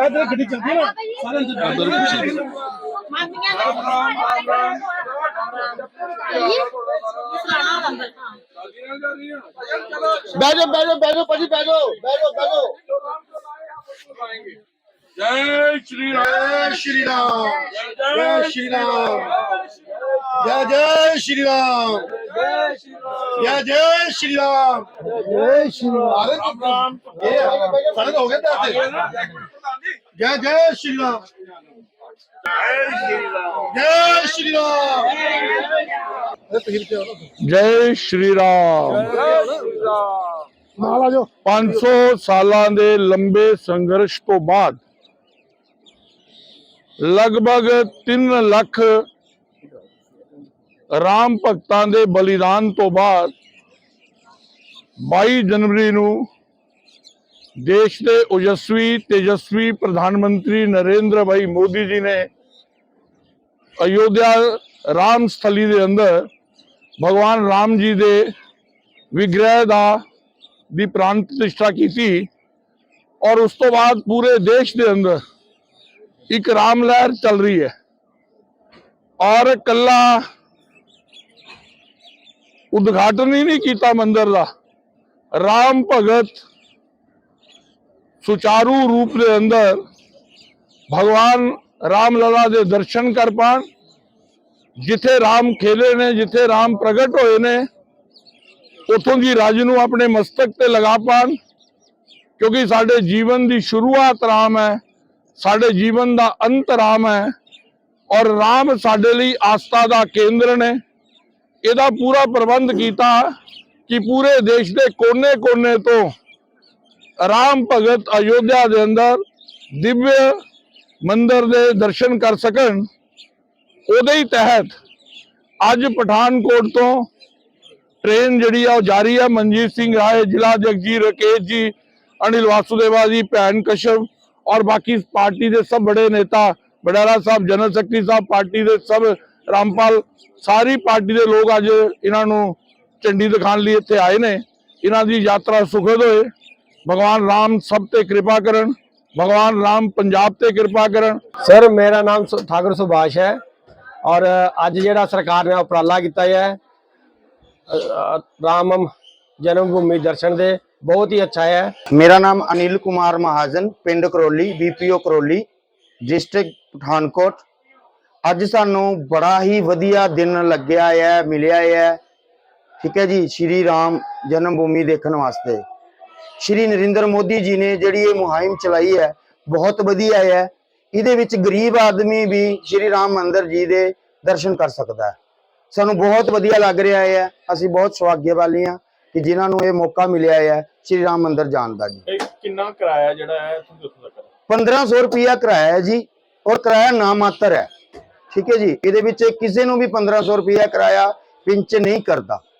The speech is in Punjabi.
ਇਧਰ ਗੱਡੀ ਚੱਲਦੀ ਹੈ ਨਾ ਸਾਰੇ ਅੰਦਰ ਬਹਿ ਜਾਓ ਬਹਿ ਜਾਓ ਬਹਿ ਜਾਓ ਭਾਜੀ, ਬਹਿ ਜਾਓ ਬਹਿ ਜਾਓ, ਬਹਿ ਜੈ ਸ਼੍ਰੀ ਰਾਮ। ਜੈ ਸ਼੍ਰੀ ਰਾਮ। ਜੈ ਸ਼੍ਰੀ ਰਾਮ। ਜੈ ਜੈ ਸ਼੍ਰੀ ਰਾਮ। ਜੈ ਜੈ ਸ਼੍ਰੀ ਰਾਮ। ਜੈ ਸ਼੍ਰੀ ਰਾਮ। ਇਹ ਸਾਰੇ ਤਾਂ ਹੋ ਗਏ ਜੈ ਜੈ ਸ਼੍ਰੀ ਰਾਮ। ਜੈ ਸ਼੍ਰੀ ਰਾਮ। ਜੈ ਸ਼੍ਰੀ ਰਾਮ। 500 ਸਾਲਾਂ ਦੇ ਲੰਬੇ ਸੰਘਰਸ਼ ਤੋਂ ਬਾਅਦ ਲਗਭਗ 3 ਲੱਖ ਰਾਮ ਭਗਤਾਂ ਦੇ ਬਲੀਦਾਨ ਤੋਂ ਬਾਅਦ 22 ਜਨਵਰੀ ਨੂੰ ਦੇਸ਼ ਦੇ ਓਜਸਵੀ ਤੇਜਸਵੀ ਪ੍ਰਧਾਨ ਮੰਤਰੀ ਨਰਿੰਦਰ ਭਾਈ ਮੋਦੀ ਜੀ ਨੇ ਅਯੋਧਿਆ ਰਾਮ ਸਥਲੀ ਦੇ ਅੰਦਰ ਭਗਵਾਨ ਰਾਮ ਜੀ ਦੇ ਵਿਗ੍ਰਹਿ ਦਾ, ਦੀ ਪ੍ਰਾਣ ਪ੍ਰਤਿਸ਼ਠਾ ਕੀਤੀ ਔਰ ਉਸ ਤੋਂ ਬਾਅਦ ਪੂਰੇ ਦੇਸ਼ ਦੇ ਅੰਦਰ ਇੱਕ ਰਾਮ ਲਹਿਰ ਚੱਲ ਰਹੀ ਹੈ। ਔਰ ਕੱਲਾ ਉਦਘਾਟਨ ਹੀ ਨਹੀਂ ਕੀਤਾ ਮੰਦਿਰ ਦਾ। ਰਾਮ ਭਗਤ ਸੁਚਾਰੂ ਰੂਪ ਦੇ ਅੰਦਰ ਭਗਵਾਨ ਰਾਮ ਲਲਾ ਦੇ ਦਰਸ਼ਨ ਕਰ ਪਾਣ। ਜਿੱਥੇ ਰਾਮ ਖੇਲੇ ਨੇ, ਜਿੱਥੇ ਰਾਮ ਪ੍ਰਗਟ ਹੋਏ ਨੇ, ਉਥੋਂ ਦੀ ਰਾਜ ਨੂੰ ਆਪਣੇ ਮਸਤਕ ਤੇ ਲਗਾ ਪਾਣ। ਕਿਉਂਕਿ ਸਾਡੇ ਜੀਵਨ ਦੀ ਸ਼ੁਰੂਆਤ ਰਾਮ ਹੈ। ਸਾਡੇ ਜੀਵਨ ਦਾ ਅੰਤ ਰਾਮ ਹੈ ਔਰ ਰਾਮ ਸਾਡੇ ਲਈ ਆਸਥਾ ਦਾ ਕੇਂਦਰ ਨੇ। ਇਹਦਾ ਪੂਰਾ ਪ੍ਰਬੰਧ ਕੀਤਾ ਕਿ ਪੂਰੇ ਦੇਸ਼ ਦੇ ਕੋਨੇ-ਕੋਨੇ ਤੋਂ ਰਾਮ ਭਗਤ ਅਯੋਧਿਆ ਦੇ ਅੰਦਰ ਦਿਵਯ ਮੰਦਰ ਦੇ ਦਰਸ਼ਨ ਕਰ ਸਕਣ। ਉਹਦੇ ਹੀ ਤਹਿਤ ਅੱਜ ਪਠਾਨਕੋਟ ਤੋਂ ਟ੍ਰੇਨ ਜਿਹੜੀ ਆ ਉਹ ਜਾਰੀ ਆ। ਮਨਜੀਤ ਸਿੰਘ ਰਾਏ, ਜ਼ਿਲ੍ਹਾ ਜਗਜੀਤ ਰਕੇਸ਼ ਜੀ, ਅਨਿਲ ਵਾਸੁਦੇਵਾ ਜੀ, ਭੈਣ ਕਸ਼ਮ ਔਰ ਬਾਕੀ ਪਾਰਟੀ ਦੇ ਸਭ ਬੜੇ ਨੇਤਾ ਬਡਾਲਾ ਸਾਹਿਬ ਜਨਰਲ ਸੈਕਟਰੀ ਸਾਹਿਬ ਪਾਰਟੀ ਦੇ ਸਭ ਰਾਮਪਾਲ ਸਾਰੀ ਪਾਰਟੀ ਦੇ ਲੋਕ ਅੱਜ ਇਹਨਾਂ ਨੂੰ ਝੰਡੀ ਦਿਖਾਉਣ ਲਈ ਇੱਥੇ ਆਏ ਨੇ। ਇਹਨਾਂ ਦੀ ਯਾਤਰਾ ਸੁਖਦ ਹੋਏ। ਭਗਵਾਨ ਰਾਮ ਸਭ ਤੇ ਕਿਰਪਾ ਕਰਨ। ਭਗਵਾਨ ਰਾਮ ਪੰਜਾਬ ਤੇ ਕਿਰਪਾ ਕਰਨ। ਸਰ ਮੇਰਾ ਨਾਮ ਸੁ- ਠਾਕੁਰ ਸੁਭਾਸ਼ ਹੈ। ਔਰ ਅੱਜ ਜਿਹੜਾ ਸਰਕਾਰ ਨੇ ਉਪਰਾਲਾ ਕੀਤਾ ਹੈ ਅ, ਰਾਮ ਜਨਮ ਭੂਮੀ ਦਰਸ਼ਨ ਦੇ, ਬਹੁਤ ਹੀ ਅੱਛਾ ਹੈ। ਮੇਰਾ ਨਾਮ ਅਨਿਲ ਕੁਮਾਰ ਮਹਾਜਨ, ਪਿੰਡ ਕਰੋਲੀ, ਬੀਪੀਓ ਕਰੋਲੀ ਡਿਸਟ੍ਰਿਕਟ ਪਠਾਨਕੋਟ। ਅੱਜ ਸਾਨੂੰ ਬੜਾ ਹੀ ਵਧੀਆ ਦਿਨ ਲੱਗਿਆ ਹੈ, ਮਿਲਿਆ ਹੈ। ਠੀਕ ਹੈ ਜੀ, ਸ਼੍ਰੀ ਰਾਮ ਜਨਮ ਭੂਮੀ ਦੇਖਣ ਵਾਸਤੇ। ਸ਼੍ਰੀ ਨਰਿੰਦਰ ਮੋਦੀ ਜੀ ਨੇ ਜਿਹੜੀ ਇਹ ਮੁਹਿੰਮ ਚਲਾਈ ਹੈ, ਬਹੁਤ ਵਧੀਆ ਹੈ। ਇਹਦੇ ਵਿੱਚ ਗਰੀਬ ਆਦਮੀ ਵੀ ਸ਼੍ਰੀ ਰਾਮ ਮੰਦਰ ਜੀ ਦੇ ਦਰਸ਼ਨ ਕਰ ਸਕਦਾ ਹੈ। ਸਾਨੂੰ ਬਹੁਤ ਵਧੀਆ ਲੱਗ ਰਿਹਾ ਹੈ, ਅਸੀਂ ਬਹੁਤ ਸੁਭਾਗਿਆਵਾਲੀ ਹਾਂ। ਕਿ ਜਿਨ੍ਹਾਂ ਨੂੰ ਇਹ ਮੌਕਾ ਮਿਲਿਆ ਹੈ ਸ਼੍ਰੀ ਰਾਮ ਮੰਦਿਰ ਜਾਣ ਦਾ ਜੀ। ਇਹ ਕਿੰਨਾ ਕਿਰਾਇਆ ਜਿਹੜਾ ਹੈ ਤੁਹਾਨੂੰ ਉੱਥੋਂ ਤੱਕ 1500 ਰੁਪਿਆ ਕਿਰਾਇਆ ਹੈ ਜੀ ਔਰ ਕਿਰਾਇਆ ਨਾ ਮਾਤਰ ਹੈ। ਠੀਕ ਹੈ ਜੀ ਇਹਦੇ ਵਿੱਚ ਕਿਸੇ ਨੂੰ ਵੀ 1500 ਰੁਪਿਆ ਕਿਰਾਇਆ ਪਿੰਚ ਨਹੀਂ ਕਰਦਾ।